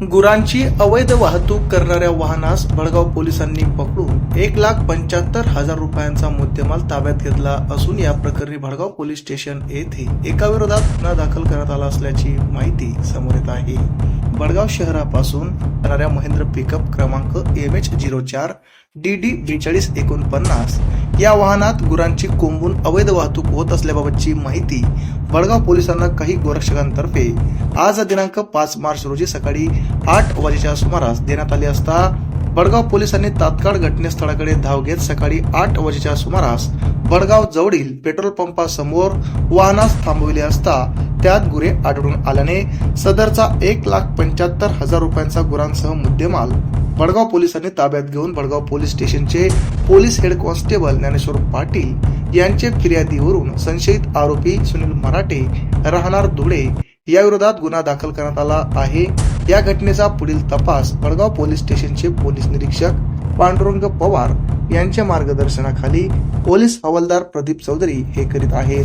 गुरांची अवैध वाहतूक करणाऱ्या वाहनास भडगाव पोलिसांनी पकडून एक लाख पंच्याहत्तर हजार रुपयांचा मुद्देमाल ताब्यात घेतला असून या प्रकरणी भडगाव पोलीस स्टेशन येथे एका विरोधात गुन्हा दाखल करण्यात आला असल्याची माहिती समोर येत आहे. बडगाव शहरापासून जाणाऱ्या महेंद्र पिकअप क्रमांक एम एच झिरो चार डी डी बेचाळीस एकोणपन्नास या वाहनात गुरांची कोंबून अवैध वाहतूक होत असल्याबाबतची माहिती बडगाव पोलिसांना काही गोरक्षकांतर्फे आज दिनांक पाच मार्च रोजी सकाळी आठ वाजेच्या सुमारास देण्यात आली असता बडगाव पोलिसांनी तात्काळ घटनास्थळाकडे धाव घेत सकाळी आठ वाजेच्या सुमारास बडगाव जवळील पेट्रोल पंपासमोर वाहनास थांबविले असता त्यात गुरे आढळून आल्याने सदरचा एक लाख पंच्याहत्तर हजार रुपयांचा गुरांसह मुद्देमाल बडगाव पोलिसांनी ताब्यात घेऊन बडगाव पोलीस स्टेशनचे police head constable Dnyaneshwar Patil यांचे फिर्यादीवरून संशयित आरोपी सुनील मराठे राहणार धुळे या विरोधात गुन्हा दाखल करण्यात आला आहे. या घटनेचा पुढील तपास बडगाव पोलीस स्टेशनचे पोलीस निरीक्षक पांडुरंग पवार यांच्या मार्गदर्शनाखाली पोलीस हवालदार प्रदीप चौधरी हे करीत आहेत.